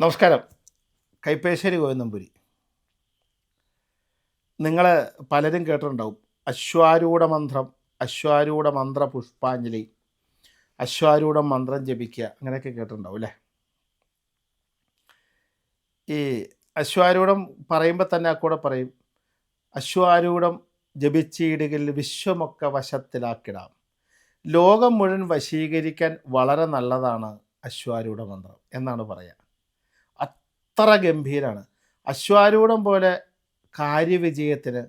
നമസ്കാരം. കൈപ്പേശ്ശേരി ഗോവിന്ദമ്പുരി നിങ്ങൾ പലരും കേട്ടിട്ടുണ്ടാവും. അശ്വാരൂഢ മന്ത്രം അശ്വാരൂഢ മന്ത്ര പുഷ്പാഞ്ജലി അശ്വാരൂഢ മന്ത്രം ജപിക്കുക അങ്ങനെയൊക്കെ കേട്ടിട്ടുണ്ടാവും അല്ലേ? ഈ അശ്വാരൂഢം പറയുമ്പോൾ തന്നെ കൂടെ പറയും. അശ്വാരൂഢം ജപിച്ചിടുകിൽ വിശ്വമൊക്കെ വശത്തിലാക്കിടാം. ലോകം മുഴുവൻ വശീകരിക്കാൻ വളരെ നല്ലതാണ് അശ്വാരൂഢ മന്ത്രം എന്നാണ് പറയുക അത്ര ഗംഭീരാണ്. അശ്വാരൂഢം പോലെ കാര്യവിജയത്തിന്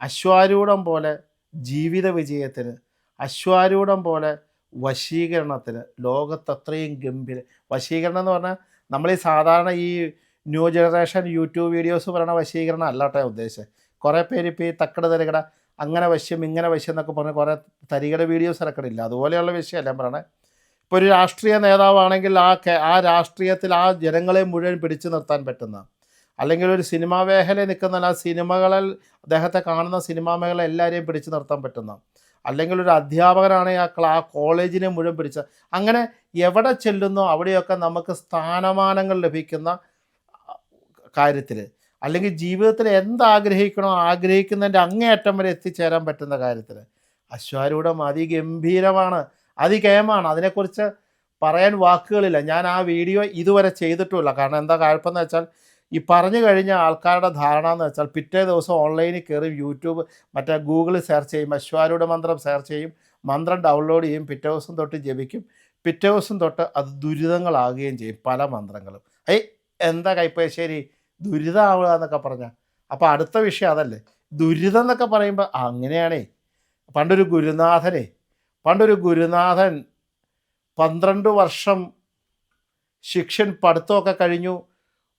അശ്വാരൂഢം പോലെ ജീവിത വിജയത്തിന് അശ്വാരൂഢം പോലെ വശീകരണത്തിന് ലോകത്തത്രയും ഗംഭീര വശീകരണം എന്ന് പറഞ്ഞാൽ നമ്മൾ ഈ സാധാരണ ഈ ന്യൂ ജനറേഷൻ യൂട്യൂബ് വീഡിയോസ് പറയണ വശീകരണം അല്ലാട്ടെ ഉദ്ദേശിച്ചത്. കുറേ പേര് ഇപ്പോൾ ഈ തക്കട തരികട അങ്ങനെ വശ്യം ഇങ്ങനെ വശ്യം എന്നൊക്കെ പറഞ്ഞ് കുറേ തരികട വീഡിയോസ് ഇറക്കണില്ല. അതുപോലെയുള്ള വിഷയമല്ല ഞാൻ പറയണേ. ഇപ്പോൾ ഒരു രാഷ്ട്രീയ നേതാവാണെങ്കിൽ ആ ആ രാഷ്ട്രീയത്തിൽ ആ ജനങ്ങളെ മുഴുവൻ പിടിച്ചു നിർത്താൻ പറ്റുന്ന അല്ലെങ്കിൽ ഒരു സിനിമാ മേഖലയിൽ നിൽക്കുന്ന ആ സിനിമകളിൽ അദ്ദേഹത്തെ കാണുന്ന സിനിമാ മേഖല എല്ലാവരെയും പിടിച്ചു നിർത്താൻ പറ്റുന്ന അല്ലെങ്കിൽ ഒരു അധ്യാപകനാണെങ്കിൽ ആ ക്ലാ കോളേജിനെ മുഴുവൻ പിടിച്ച അങ്ങനെ എവിടെ ചെല്ലുന്നോ അവിടെയൊക്കെ നമുക്ക് സ്ഥാനമാനങ്ങൾ ലഭിക്കുന്ന കാര്യത്തിൽ അല്ലെങ്കിൽ ജീവിതത്തിൽ എന്താഗ്രഹിക്കണോ ആഗ്രഹിക്കുന്നതിന്റെ അങ്ങേയറ്റം വരെ എത്തിച്ചേരാൻ പറ്റുന്ന കാര്യത്തിൽ അശ്വാരൂഢം അതിഗംഭീരമാണ്. അതികേമാണ് അതിനെക്കുറിച്ച് പറയാൻ വാക്കുകളില്ല. ഞാൻ ആ വീഡിയോ ഇതുവരെ ചെയ്തിട്ടുമില്ല. കാരണം എന്താ കുഴപ്പമെന്ന് വെച്ചാൽ ഈ പറഞ്ഞു കഴിഞ്ഞ ആൾക്കാരുടെ ധാരണ എന്ന് വെച്ചാൽ പിറ്റേ ദിവസം ഓൺലൈനിൽ കയറി യൂട്യൂബ് മറ്റേ ഗൂഗിളിൽ സെർച്ച് ചെയ്യും അശ്വാരൂഢ മന്ത്രം സെർച്ച് ചെയ്യും മന്ത്രം ഡൗൺലോഡ് ചെയ്യും പിറ്റേ ദിവസം തൊട്ട് ജപിക്കും. പിറ്റേ ദിവസം തൊട്ട് അത് ദുരിതങ്ങളാകുകയും ചെയ്യും പല മന്ത്രങ്ങളും. ഏയ് എന്താ കൈപ്പശ്ശേരി ദുരിതമാവുക എന്നൊക്കെ പറഞ്ഞാൽ അപ്പോൾ അടുത്ത വിഷയം അതല്ലേ. ദുരിതം എന്നൊക്കെ പറയുമ്പോൾ അങ്ങനെയാണേ. പണ്ടൊരു ഗുരുനാഥനെ പണ്ടൊരു ഗുരുനാഥൻ പന്ത്രണ്ട് വർഷം ശിക്ഷൻ പഠിത്തമൊക്കെ കഴിഞ്ഞു.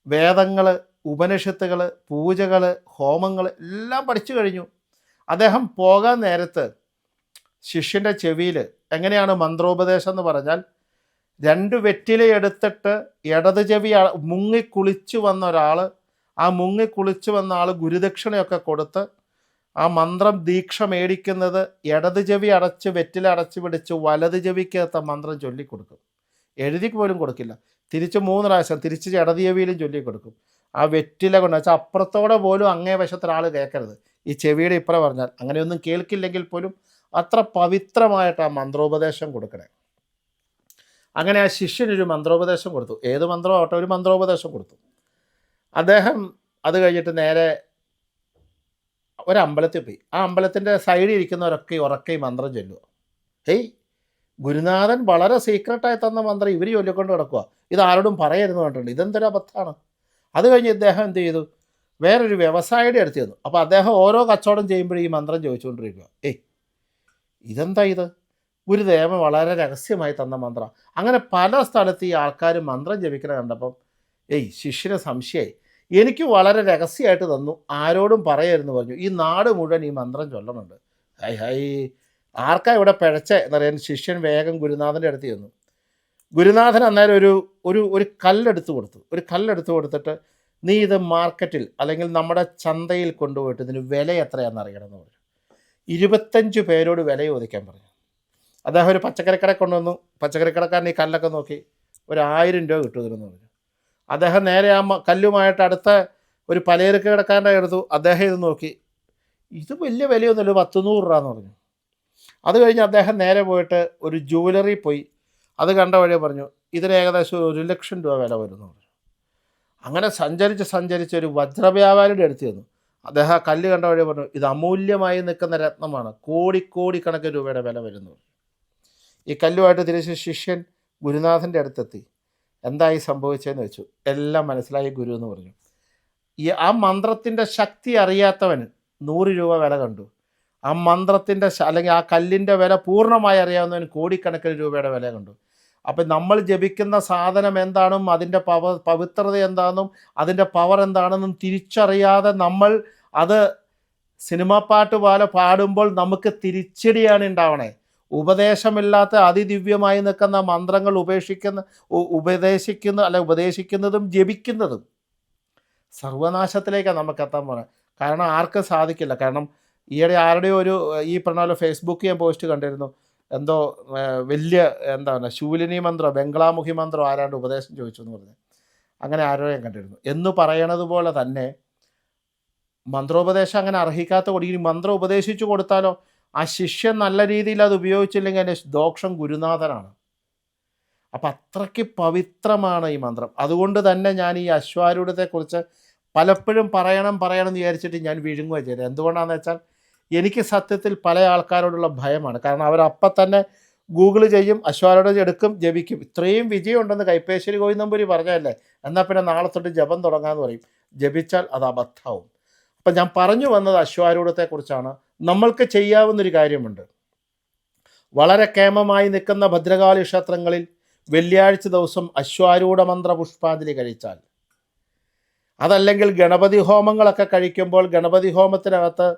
വേദങ്ങൾ ഉപനിഷത്തുകൾ പൂജകൾ ഹോമങ്ങൾ എല്ലാം പഠിച്ചു കഴിഞ്ഞു. അദ്ദേഹം പോകാൻ നേരത്ത് ശിഷ്യന്റെ ചെവിയിൽ എങ്ങനെയാണ് മന്ത്രോപദേശം എന്ന് പറഞ്ഞാൽ രണ്ട് വെറ്റില എടുത്തിട്ട് ഇടത് ചെവി മുങ്ങി മുങ്ങിക്കുളിച്ചു വന്ന ഒരാൾ ആ മുങ്ങി മുങ്ങിക്കുളിച്ചു വന്ന ആൾ ഗുരുദക്ഷിണയൊക്കെ കൊടുത്ത് ആ മന്ത്രം ദീക്ഷ മേടിക്കുന്നത് ഇടത് ചെവി അടച്ച് വെറ്റില അടച്ച് പിടിച്ച് വലത് ചെവിക്കകത്ത് മന്ത്രം ചൊല്ലിക്കൊടുക്കും. എഴുതി പോലും കൊടുക്കില്ല. തിരിച്ച് മൂന്ന് പ്രാവശ്യം തിരിച്ച് ഇടത് ചെവിയിലും ചൊല്ലിക്കൊടുക്കും. ആ വെറ്റില കൊണ്ട് വെച്ചാൽ അപ്പുറത്തോടെ പോലും അങ്ങേ വശത്തൊരാൾ കേൾക്കരുത് ഈ ചെവിയുടെ ഇപ്പുറം പറഞ്ഞാൽ അങ്ങനെയൊന്നും കേൾക്കില്ലെങ്കിൽ പോലും അത്ര പവിത്രമായിട്ട് ആ മന്ത്രോപദേശം കൊടുക്കണേ. അങ്ങനെ ആ ശിഷ്യനൊരു മന്ത്രോപദേശം കൊടുത്തു. ഏത് മന്ത്രമാവട്ടെ ഒരു മന്ത്രോപദേശം കൊടുത്തു. അദ്ദേഹം അത് കഴിഞ്ഞിട്ട് നേരെ ഒരു അമ്പലത്തിൽ പോയി. ആ അമ്പലത്തിന്റെ സൈഡിൽ ഇരിക്കുന്നവരൊക്കെ ഉറക്കെ മന്ത്രം ചൊല്ലുക. ഏയ് ഗുരുനാഥൻ വളരെ സീക്രട്ടായി തന്ന മന്ത്രം ഇവർ ചൊല്ലിക്കൊണ്ട് കിടക്കുക ഇത് ആരോടും പറയരുന്ന് പറഞ്ഞിട്ടുണ്ട്. ഇതെന്തൊരു അബദ്ധമാണ്? അത് കഴിഞ്ഞ് ഇദ്ദേഹം എന്ത് ചെയ്തു? വേറൊരു വ്യവസായിയുടെ അടുത്ത് ചെന്നു. അപ്പോൾ അദ്ദേഹം ഓരോ കച്ചവടം ചെയ്യുമ്പോഴും ഈ മന്ത്രം ചോദിച്ചുകൊണ്ടിരിക്കുക. ഏയ് ഇതെന്താ ഇത്? ഗുരുദേവൻ വളരെ രഹസ്യമായി തന്ന മന്ത്രം. അങ്ങനെ പല സ്ഥലത്ത് ഈ ആൾക്കാർ മന്ത്രം ജപിക്കണ കണ്ടപ്പം ഏയ് ശിഷ്യന് സംശയമായി എനിക്ക് വളരെ രഹസ്യമായിട്ട് തന്നു. ആരോടും പറയരുതെന്ന് പറഞ്ഞു. ഈ നാട് മുഴുവൻ ഈ മന്ത്രം ചൊല്ലണുണ്ട് ഹൈ ഹൈ. ആർക്കാ ഇവിടെ പിഴച്ചേ എന്നറിയാൻ ശിഷ്യൻ വേഗം ഗുരുനാഥന്റെ അടുത്ത് ചെന്നു. ഗുരുനാഥൻ അന്നേരം ഒരു ഒരു ഒരു കല്ലെടുത്ത് കൊടുത്തു. ഒരു കല്ലെടുത്ത് കൊടുത്തിട്ട് നീ ഇത് മാർക്കറ്റിൽ അല്ലെങ്കിൽ നമ്മുടെ ചന്തയിൽ കൊണ്ടുപോയിട്ട് ഇതിന് വില എത്രയാണെന്ന് അറിയണമെന്ന് പറഞ്ഞു. ഇരുപത്തഞ്ച് പേരോട് വില ചോദിക്കാൻ പറഞ്ഞു. അദ്ദേഹം ഒരു പച്ചക്കറിക്കട കൊണ്ടുവന്നു. പച്ചക്കറിക്കടക്കാരൻ ഈ കല്ലൊക്കെ നോക്കി ഒരു ആയിരം രൂപ കിട്ടുമെന്ന് പറഞ്ഞു. അദ്ദേഹം നേരെ ആ കല്ലുമായിട്ട് അടുത്ത ഒരു പലചരക്ക് കിടക്കാന്റെ എടുത്തു. അദ്ദേഹം ഇത് നോക്കി. ഇത് വലിയ വിലയൊന്നുമില്ല. പത്ത് നൂറ് രൂപ എന്ന് പറഞ്ഞു. അത് കഴിഞ്ഞ് അദ്ദേഹം നേരെ പോയിട്ട് ഒരു ജുവലറി പോയി. അത് കണ്ട വഴി പറഞ്ഞു ഇതിന് ഏകദേശം ഒരു ലക്ഷം രൂപ വില വരുന്നു അങ്ങനെ സഞ്ചരിച്ച് സഞ്ചരിച്ച് ഒരു വജ്രവ്യാപാരിയുടെ അടുത്ത് ചെന്നു. അദ്ദേഹം കല്ല് കണ്ട വഴി പറഞ്ഞു ഇത് അമൂല്യമായി നിൽക്കുന്ന രത്നമാണ്. കോടിക്കോടിക്കണക്കിന് രൂപയുടെ വില വരുന്നു ഈ കല്ലുമായിട്ട് തിരിച്ച് ശിഷ്യൻ ഗുരുനാഥന്റെ അടുത്തെത്തി. എന്തായി സംഭവിച്ചതെന്ന് വെച്ചു. എല്ലാം മനസ്സിലായി ഗുരു എന്ന് പറഞ്ഞു. ഈ ആ മന്ത്രത്തിന്റെ ശക്തി അറിയാത്തവൻ നൂറ് രൂപ വില കണ്ടു. ആ മന്ത്രത്തിന്റെ അല്ലെങ്കിൽ ആ കല്ലിന്റെ വില പൂർണമായി അറിയാവുന്നവന് കോടിക്കണക്കിന് രൂപയുടെ വില കണ്ടു. അപ്പം നമ്മൾ ജപിക്കുന്ന സാധനം എന്താണെന്നും അതിന്റെ പവ പവിത്രത എന്താണെന്നും അതിന്റെ പവർ എന്താണെന്നും തിരിച്ചറിയാതെ നമ്മൾ അത് സിനിമാ പാട്ട് പോലെ പാടുമ്പോൾ നമുക്ക് തിരിച്ചടിയാണ് ഉണ്ടാവണേ. ഉപദേശമില്ലാത്ത അതിദിവ്യമായി നിൽക്കുന്ന മന്ത്രങ്ങൾ ഉപേക്ഷിക്കുന്ന ഉപദേശിക്കുന്ന അല്ലെ ഉപദേശിക്കുന്നതും ജപിക്കുന്നതും സർവനാശത്തിലേക്കാണ് നമുക്ക് എത്താൻ പോകുന്നത് കാരണം ആർക്കും സാധിക്കില്ല. കാരണം ഈയിടെ ആരുടെയോ ഒരു ഈ പറഞ്ഞ ഫേസ്ബുക്ക് ഞാൻ പോസ്റ്റ് കണ്ടിരുന്നു. എന്തോ വലിയ എന്താണ് ശൂലിനി മന്ത്രം ബംഗ്ലാമുഖി മന്ത്രം ആരാണ്ട് ഉപദേശം ചോദിച്ചു എന്ന് പറഞ്ഞു. അങ്ങനെ ആരോ ഞാൻ കണ്ടിരുന്നു. എന്ന് പറയണത് പോലെ തന്നെ മന്ത്രോപദേശം അങ്ങനെ അർഹിക്കാത്ത കൂടി ഇനി മന്ത്രം ഉപദേശിച്ചു കൊടുത്താലോ? ആ ശിഷ്യൻ നല്ല രീതിയിൽ അത് ഉപയോഗിച്ചില്ലെങ്കിൽ അതിന്റെ ദോക്ഷം ഗുരുനാഥനാണ്. അപ്പം അത്രയ്ക്ക് പവിത്രമാണ് ഈ മന്ത്രം. അതുകൊണ്ട് തന്നെ ഞാൻ ഈ അശ്വാരൂഢത്തെക്കുറിച്ച് പലപ്പോഴും പറയണം പറയണം എന്ന് വിചാരിച്ചിട്ട് ഞാൻ വിഴുങ്ങുക ചെയ്തത് എന്തുകൊണ്ടാണെന്ന് വെച്ചാൽ എനിക്ക് സത്യത്തിൽ പല ആൾക്കാരോടുള്ള ഭയമാണ്. കാരണം അവരപ്പം തന്നെ ഗൂഗിൾ ചെയ്യും അശ്വാരൂഢം എടുക്കും ജപിക്കും. ഇത്രയും വിജയം ഉണ്ടെന്ന് കൈപ്പേശ്വരി ഗോവിന്ദമ്പൂരി പറഞ്ഞതല്ലേ? എന്നാൽ പിന്നെ നാളെ തൊട്ട് ജപം തുടങ്ങാമെന്ന് പറയും. ജപിച്ചാൽ അത് അബദ്ധമാവും. അപ്പം ഞാൻ പറഞ്ഞു വന്നത് അശ്വാരൂഢത്തെക്കുറിച്ചാണ്. നമ്മൾക്ക് ചെയ്യാവുന്നൊരു കാര്യമുണ്ട്. വളരെ കേമമായി നിൽക്കുന്ന ഭദ്രകാളി ക്ഷേത്രങ്ങളിൽ വെള്ളിയാഴ്ച ദിവസം അശ്വാരൂഢ മന്ത്ര പുഷ്പാഞ്ജലി കഴിച്ചാൽ. അതല്ലെങ്കിൽ ഗണപതി ഹോമങ്ങളൊക്കെ കഴിക്കുമ്പോൾ ഗണപതി ഹോമത്തിനകത്ത്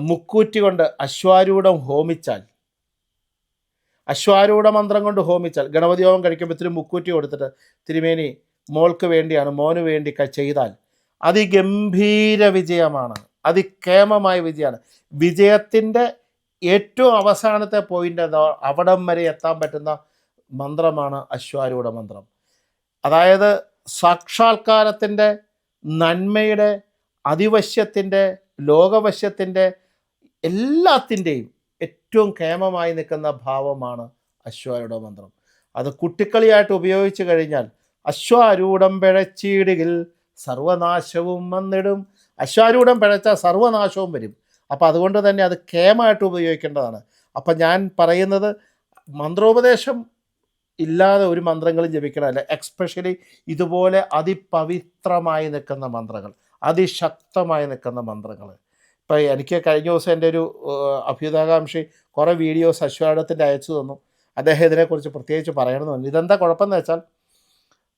മുക്കൂറ്റി കൊണ്ട് അശ്വാരൂഢം ഹോമിച്ചാൽ. അശ്വാരൂഢ മന്ത്രം കൊണ്ട് ഹോമിച്ചാൽ. ഗണപതി ഹോമം കഴിക്കുമ്പോൾ ഇത്തിരി മുക്കൂറ്റി കൊടുത്തിട്ട് തിരുമേനി മോൾക്ക് വേണ്ടിയാണ് മോന് വേണ്ടി ചെയ്താൽ. അതിഗംഭീര വിജയമാണ്. അതിക്കേമമായ വിജയമാണ്. വിജയത്തിന്റെ ഏറ്റവും അവസാനത്തെ പോയിന്റ് അവിടം വരെ എത്താൻ പറ്റുന്ന മന്ത്രമാണ് അശ്വാരൂഢ മന്ത്രം. അതായത് സാക്ഷാത്കാരത്തിന്റെ നന്മയുടെ അതിവശ്യത്തിന്റെ ലോകവശ്യത്തിന്റെ എല്ലാത്തിന്റെയും ഏറ്റവും കേമമായി നിൽക്കുന്ന ഭാവമാണ് അശ്വാരൂഢ മന്ത്രം. അത് കുട്ടിക്കളിയായിട്ട് ഉപയോഗിച്ചു കഴിഞ്ഞാൽ അശ്വാരൂഢം പിഴച്ചിടുകിൽ സർവനാശവും വന്നിടും. അശ്വാരൂഢം പിഴച്ചാൽ സർവനാശവും വരും. അപ്പോൾ അതുകൊണ്ട് തന്നെ അത് കേമായിട്ട് ഉപയോഗിക്കേണ്ടതാണ്. അപ്പം ഞാൻ പറയുന്നത് മന്ത്രോപദേശം ഇല്ലാതെ ഒരു മന്ത്രങ്ങളും ജപിക്കണമല്ല എക്സ്പെഷ്യലി ഇതുപോലെ അതിപവിത്രമായി നിൽക്കുന്ന മന്ത്രങ്ങൾ അതിശക്തമായി നിൽക്കുന്ന മന്ത്രങ്ങൾ. ഇപ്പോൾ എനിക്ക് കഴിഞ്ഞ ദിവസം എന്റെ ഒരു അഭ്യുതാകാംക്ഷി കുറേ വീഡിയോസ് അശ്വാരൂഢത്തിന്റെ അയച്ചു തന്നു. അദ്ദേഹം ഇതിനെക്കുറിച്ച് പ്രത്യേകിച്ച് പറയണമെന്ന് ഇതെന്താ കുഴപ്പമെന്ന് വെച്ചാൽ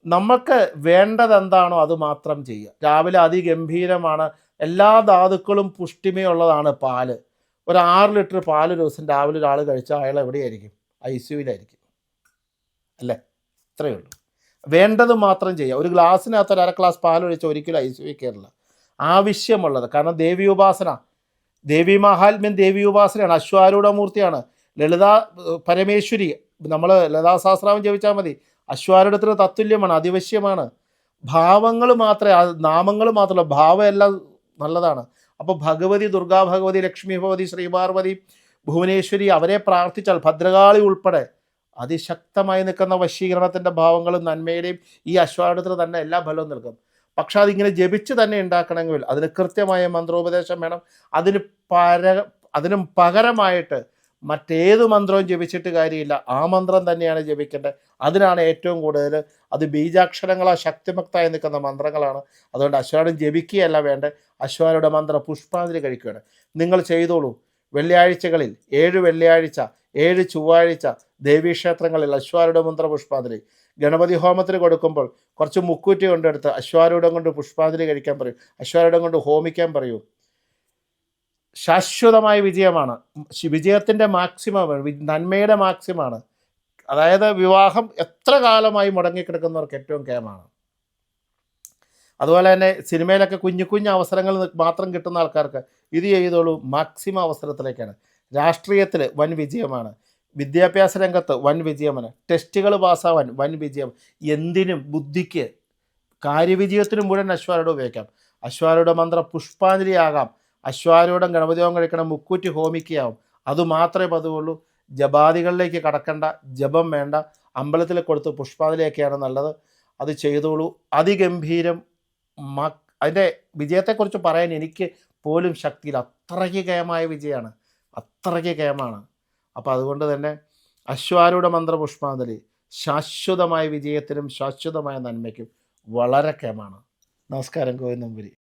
നമുക്ക് വേണ്ടത് എന്താണോ അത് മാത്രം ചെയ്യുക. രാവിലെ അതിഗംഭീരമാണ്. എല്ലാ ധാതുക്കളും പുഷ്ടിമയുള്ളതാണ് പാൽ. ഒരു ആറ് ലിറ്റർ പാൽ ഒരു ദിവസം രാവിലെ ഒരാൾ കഴിച്ചാൽ അയാൾ എവിടെയായിരിക്കും? ഐ സിയുവിലായിരിക്കും അല്ലേ? ഇത്രയേ ഉള്ളൂ. വേണ്ടത് മാത്രം ചെയ്യുക. ഒരു ഗ്ലാസ്സിനകത്ത് ഒരു അര ഗ്ലാസ് പാൽ ഒഴിച്ചാൽ ഒരിക്കലും ഐ സിയു കയറില്ല. ആവശ്യമുള്ളത്. കാരണം ദേവി ഉപാസന. ദേവി മഹാത്മ്യം ദേവി ഉപാസനയാണ്. അശ്വാരൂഢമൂർത്തിയാണ്. ലളിത പരമേശ്വരി. നമ്മൾ ലളിതാ സഹസ്രാമം ജപിച്ചാൽ മതി. അശ്വാരൂഢത്തിന് തത്തുല്യമാണ് അതിവശ്യമാണ്. ഭാവങ്ങൾ മാത്രമേ നാമങ്ങൾ മാത്രമല്ല ഭാവം എല്ലാം നല്ലതാണ്. അപ്പോൾ ഭഗവതി ദുർഗാ ഭഗവതി ലക്ഷ്മി ഭഗവതി ശ്രീപാർവതി ഭുവനേശ്വരി അവരെ പ്രാർത്ഥിച്ചാൽ ഭദ്രകാളി ഉൾപ്പെടെ അതിശക്തമായി നിൽക്കുന്ന വശീകരണത്തിന്റെ ഭാവങ്ങളും നന്മയുടെയും ഈ അശ്വാരൂഢത്തിന് തന്നെ എല്ലാ ഫലവും നൽകും പക്ഷെ അതിങ്ങനെ ജപിച്ച് തന്നെ ഉണ്ടാക്കണമെങ്കിൽ അതിന് കൃത്യമായ മന്ത്രോപദേശം വേണം. അതിന് പര അതിനും പകരമായിട്ട് മറ്റേത് മന്ത്രവും ജപിച്ചിട്ട് കാര്യമില്ല. ആ മന്ത്രം തന്നെയാണ് ജപിക്കേണ്ടത്. അതിനാണ് ഏറ്റവും കൂടുതൽ അത് ബീജാക്ഷരങ്ങളാ ശക്തിമുക്തമായി നിൽക്കുന്ന മന്ത്രങ്ങളാണ്. അതുകൊണ്ട് അശ്വാരം ജപിക്കുകയല്ല വേണ്ടത്. അശ്വാനയുടെ മന്ത്ര പുഷ്പാഞ്ജലി കഴിക്കുകയാണ്. നിങ്ങൾ ചെയ്തോളൂ. വെള്ളിയാഴ്ചകളിൽ ഏഴ് വെള്ളിയാഴ്ച ഏഴ് ചൊവ്വാഴ്ച ദേവീക്ഷേത്രങ്ങളിൽ അശ്വാരുടെ മന്ത്ര പുഷ്പാഞ്ജലി. ഗണപതി ഹോമത്തിന് കൊടുക്കുമ്പോൾ കുറച്ച് മുക്കൂറ്റി കൊണ്ടെടുത്ത് അശ്വാരൂഢം കൊണ്ട് പുഷ്പാഞ്ജലി കഴിക്കാൻ പറയൂ. അശ്വാരൂഢം കൊണ്ട് ഹോമിക്കാൻ പറയൂ. ശാശ്വതമായ വിജയമാണ്. വിജയത്തിന്റെ മാക്സിമം നന്മയുടെ മാക്സിമാണ് അതായത് വിവാഹം എത്ര കാലമായി മുടങ്ങിക്കിടക്കുന്നവർക്ക് ഏറ്റവും കേമാണ് അതുപോലെ തന്നെ സിനിമയിലൊക്കെ കുഞ്ഞു കുഞ്ഞു അവസരങ്ങൾ മാത്രം കിട്ടുന്ന ആൾക്കാർക്ക് ഇത് ചെയ്തോളൂ മാക്സിമം അവസരത്തിലേക്കാണ്. രാഷ്ട്രീയത്തിൽ വൻ വിജയമാണ്. വിദ്യാഭ്യാസ രംഗത്ത് വൻ വിജയമാണ്. ടെസ്റ്റുകൾ പാസ്സാവാൻ വൻ വിജയം. എന്തിനും ബുദ്ധിക്ക് കാര്യവിജയത്തിനും മുഴുവൻ അശ്വാരയുടെ ഉപയോഗിക്കാം. അശ്വാരയുടെ മന്ത്രം പുഷ്പാഞ്ജലി ആകാം അശ്വാരൂഢം ഗണപതിയോഗം കഴിക്കണം മുക്കൂറ്റി ഹോമിക്കുകയാവും അതുമാത്രമേ പതിവുള്ളൂ. ജപാദികളിലേക്ക് കടക്കണ്ട ജപം വേണ്ട. അമ്പലത്തിൽ കൊടുത്ത് പുഷ്പാതിലയൊക്കെയാണ് നല്ലത്. അത് ചെയ്തോളൂ. അതിഗംഭീരം മ അതിന്റെ വിജയത്തെക്കുറിച്ച് പറയാൻ എനിക്ക് പോലും ശക്തിയിൽ അത്രയ്ക്ക് കയമായ വിജയമാണ്. അത്രയ്ക്ക് കയമാണ് അപ്പോൾ അതുകൊണ്ട് തന്നെ അശ്വാരൂഢ മന്ത്ര പുഷ്പാതിലി ശാശ്വതമായ വിജയത്തിനും ശാശ്വതമായ നന്മയ്ക്കും വളരെ കയമാണ് നമസ്കാരം. ഗോവിന്ദമ്പുരി